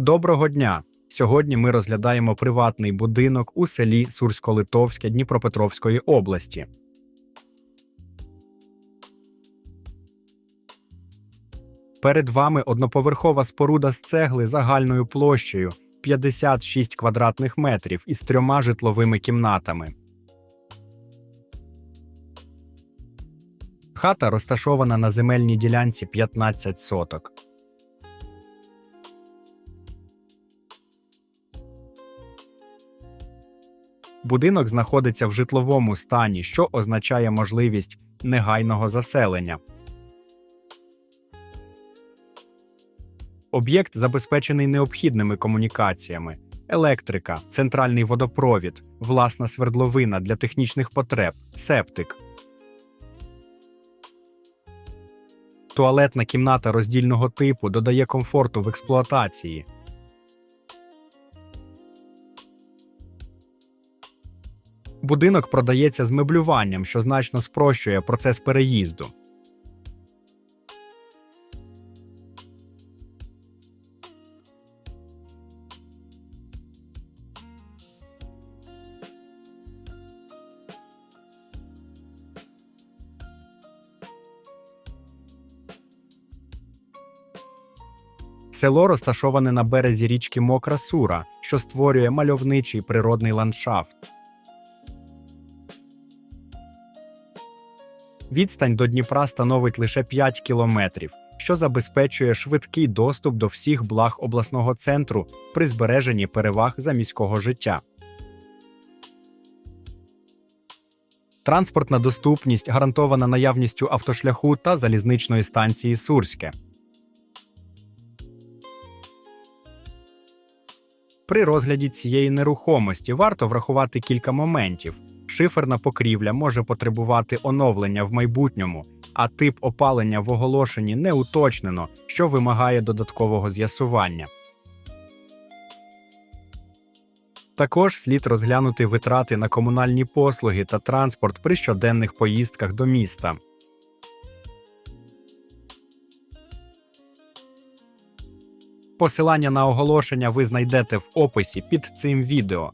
Доброго дня! Сьогодні ми розглядаємо приватний будинок у селі Сурсько-Литовське Дніпропетровської області. Перед вами одноповерхова споруда з цегли загальною площею 56 квадратних метрів із трьома житловими кімнатами. Хата розташована на земельній ділянці 15 соток. Будинок знаходиться в житловому стані, що означає можливість негайного заселення. Об'єкт забезпечений необхідними комунікаціями: електрика, центральний водопровід, власна свердловина для технічних потреб, септик. Туалетна кімната роздільного типу додає комфорту в експлуатації. Будинок продається з меблюванням, що значно спрощує процес переїзду. Село розташоване на березі річки Мокра Сура, що створює мальовничий природний ландшафт. Відстань до Дніпра становить лише 5 кілометрів, що забезпечує швидкий доступ до всіх благ обласного центру при збереженні переваг заміського життя. Транспортна доступність гарантована наявністю автошляху та залізничної станції Сурське. При розгляді цієї нерухомості варто врахувати кілька моментів. Шиферна покрівля може потребувати оновлення в майбутньому, а тип опалення в оголошенні не уточнено, що вимагає додаткового з'ясування. Також слід розглянути витрати на комунальні послуги та транспорт при щоденних поїздках до міста. Посилання на оголошення ви знайдете в описі під цим відео.